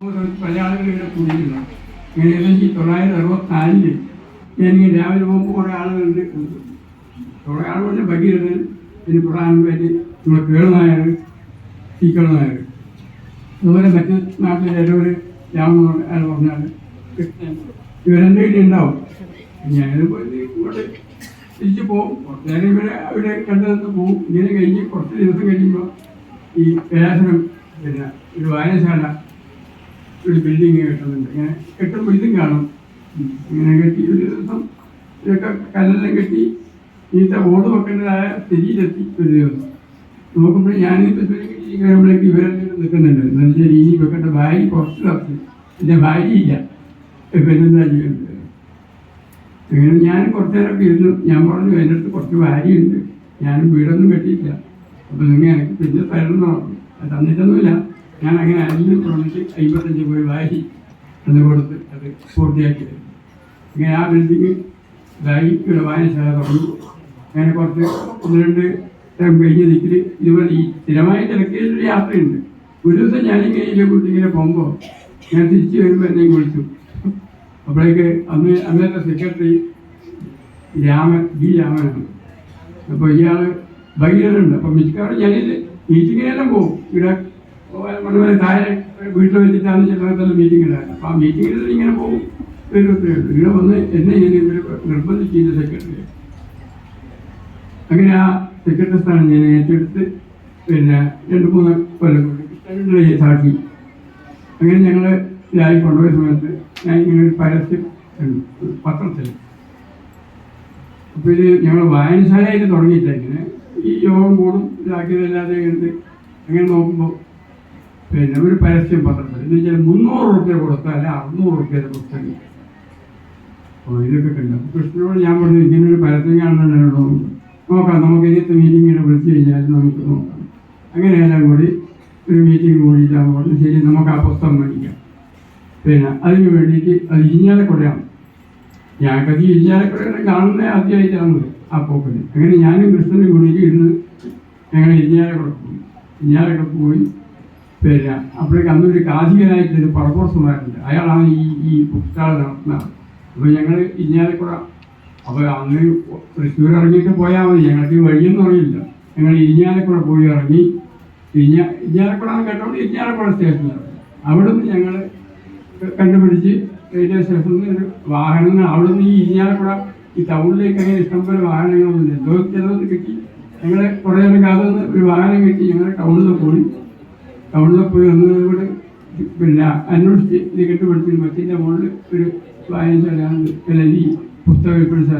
ഇവിടെ കൂടിയിരുന്നു ഏകദേശം തൊള്ളായിരത്തി അറുപത്തിനാലിൽ എനിക്ക് രാവിലെ പോകുമ്പോൾ കുറേ ആളുകളുണ്ട്. കുറേ ആളുകളുടെ ഭഗീരഥൻ പിന്നെ പറ്റി നമ്മുടെ കേളുനായർ തീക്കളുനായർ അതുപോലെ മറ്റ് നാട്ടിലെ രാമനോട് അയാൾ പറഞ്ഞാൽ ഇവരെന്റെ കയ്യിൽ ഉണ്ടാവും. പോയി ഇങ്ങോട്ട് തിരിച്ചു പോകും. കുറച്ച് നേരം ഇവരെ അവിടെ കണ്ടു പോകും. ഇങ്ങനെ കഴിഞ്ഞ് കുറച്ച് ദിവസം കഴിയുമ്പോൾ ഈ കലാശനം പിന്നെ ഒരു വായനശാല ഒരു ബിൽഡിങ് കെട്ടുന്നുണ്ട്. ഇങ്ങനെ കെട്ടും ബിൽഡിങ് കാണും. ഇങ്ങനെ കെട്ടി ഒരു ദിവസം ഇതൊക്കെ കല്ലെല്ലാം കെട്ടി ഇന്നത്തെ ഓട് വെക്കേണ്ടതായ സ്ഥിതിയിലെത്തി ഒരു ദിവസം. നോക്കുമ്പോൾ ഞാനിപ്പോൾ കഴിയുമ്പോഴേക്ക് ഇവരെല്ലാം നിൽക്കുന്നുണ്ട്. എന്ന് വെച്ചാൽ ഇനി വെക്കേണ്ട ഭാര്യ കുറച്ച് തപ്പി എന്റെ ഭാര്യയില്ല. പെരുന്നാ ചെയ്യുന്നത് അങ്ങനെ ഞാൻ കുറച്ച് നേരമൊക്കെ ഇരുന്നു. ഞാൻ പറഞ്ഞു എന്റെ അടുത്ത് കുറച്ച് ഭാര്യയുണ്ട്. ഞാനും വീടൊന്നും കെട്ടിയില്ല അപ്പം നിങ്ങൾ എനിക്ക് പിന്നെ തരണം അത് തന്നിട്ടൊന്നുമില്ല. ഞാൻ അങ്ങനെ അരിഞ്ഞു പറഞ്ഞിട്ട് അമ്പത്തഞ്ച് പോയി വാരി അത് കൊടുത്ത് അത് പൂർത്തിയാക്കിയത്. ഇങ്ങനെ ആ ബിൽഡിങ് ഇതായി ഇവിടെ വായനശാല തുടങ്ങി അങ്ങനെ കുറച്ച് ഒന്ന് രണ്ട് ടൈം കഴിഞ്ഞ് നിൽക്കൽ ഇതുപോലെ ഈ സ്ഥിരമായ തിരക്കിയൊരു യാത്രയുണ്ട്. ഒരു ദിവസം ഞാനിങ്ങനെ ഇതിലെ കുറിച്ച് ഇങ്ങനെ പോകുമ്പോൾ ഞാൻ തിരിച്ചു വരുമ്പോൾ എന്നെയും വിളിച്ചു. അപ്പോഴേക്ക് അന്ന് അന്നത്തെ സെക്രട്ടറി രാമൻ ബി രാമനാണ്. അപ്പോൾ ഇയാൾ ബൈലറുണ്ട് അപ്പം മിക്കവാറും ഞാനിത് മീറ്റിങ്ങിനെല്ലാം പോകും. ഇവിടെ മണ്ഡലം താഴെ വീട്ടിൽ വെച്ചിട്ടാണ് ചിലപ്പോൾ മീറ്റിംഗ് ഉണ്ടായത് അപ്പോൾ ആ മീറ്റിങ്ങിൽ ഇങ്ങനെ പോകും. വരുമത്രേ ഉള്ളൂ ഇവിടെ വന്ന് എന്നെ ഞാൻ ഇവർ ചെയ്ത സെക്രട്ടറി അങ്ങനെ ആ സെക്രട്ടറി സ്ഥാനം ഞാൻ ഏറ്റെടുത്ത് പിന്നെ രണ്ട് മൂന്ന് കൊല്ലം കൊണ്ട് സാക്ഷി. അങ്ങനെ ഞങ്ങൾ ഞാൻ കൊണ്ടുപോയ സമയത്ത് ഞാൻ ഇങ്ങനെ ഒരു പരസ്യം പത്രത്തിൽ. അപ്പോൾ ഇത് ഞങ്ങൾ വായനശാലയായിട്ട് തുടങ്ങിയിട്ടില്ല ഇങ്ങനെ. ഈ യോഗം കൂടും ഇതാക്കിയതല്ലാതെ അങ്ങനെ നോക്കുമ്പോൾ പിന്നെ ഒരു പരസ്യം പത്രത്തിൽ എന്ന് വെച്ചാൽ മുന്നൂറ് റുപ്യ കൊടുത്താൽ അറുന്നൂറ് റുപ്യയുടെ പുസ്തകം അപ്പോൾ ഇതൊക്കെ കണ്ടു. അപ്പോൾ കൃഷ്ണനോട് ഞാൻ പറഞ്ഞു ഇങ്ങനെ ഒരു പരസ്യം കാണുന്നുണ്ടോ നോക്കാം നമുക്ക് ഇന്നത്തെ മീറ്റിങ്ങിനെ വിളിച്ചു കഴിഞ്ഞാൽ നമുക്ക് നോക്കാം. അങ്ങനെയെല്ലാം കൂടി ഒരു മീറ്റിംഗ് കൂടിയിട്ടാണ് പറഞ്ഞു ശരി നമുക്ക് ആ പുസ്തകം മേടിക്കാം. പിന്നെ അതിന് വേണ്ടിയിട്ട് അത് ഇരിഞ്ഞാലക്കുടയാണ് ഞങ്ങൾക്കത് ഇരിഞ്ഞാലക്കുടയുടെ കാണുന്ന ആദ്യമായിട്ടാണ് ആ പോക്കിന് അങ്ങനെ ഞാനും കൃഷ്ണനും കൂടിയിട്ട് ഇരുന്ന് ഞങ്ങൾ ഇരിഞ്ഞാലക്കുട പോയി. ഇരിഞ്ഞാലക്കുട പോയി. പിന്നെ അപ്പോഴേക്ക് അന്നൊരു കാർഷികനായിട്ടൊരു പറപ്പുറത്തുമായിട്ടുണ്ട് അയാളാണ് ഈ ഈ പുസ്തകം നടത്തുന്നത്. അപ്പോൾ ഞങ്ങൾ ഇരിഞ്ഞാലക്കുട അപ്പോൾ അന്ന് തൃശ്ശൂർ ഇറങ്ങിയിട്ട് പോയാൽ മതി. ഞങ്ങൾക്ക് വഴിയൊന്നും അറിയില്ല. ഞങ്ങൾ ഇരിഞ്ഞാലക്കുട പോയി ഇറങ്ങി ഇരിഞ്ഞ ഇരിഞ്ഞാലക്കുട കേട്ടോണ്ട് ഇരിഞ്ഞാലക്കുട സ്റ്റേഷനിൽ അവിടെ നിന്ന് ഞങ്ങൾ കണ്ടുപിടിച്ച് റെയിൽവേ സ്റ്റേഷനിൽ നിന്ന് ഒരു വാഹനങ്ങൾ അവിടെ നിന്ന് ഈ ഇരിഞ്ഞാലക്കുട ഈ ടൗണിലേക്ക് അങ്ങനെ ഇഷ്ടംപോലെ വാഹനങ്ങളൊന്നുമില്ല എന്തോ ചിലതൊന്ന് കിട്ടി. ഞങ്ങൾ കുറേ നേരം കാത്തുനിന്ന് ഒരു വാഹനം കിട്ടി. ഞങ്ങൾ ടൗണിൽ പോയി. ടൗണിൽ പോയി വന്നതോട് പിന്നെ അന്വേഷിച്ച് ടിക്കറ്റ് കണ്ടുപിടിച്ച് മറ്റിന്റെ മുകളിൽ ഒരു വായനശാല അല്ല ഈ പുസ്തക വിൽപ്പനശാല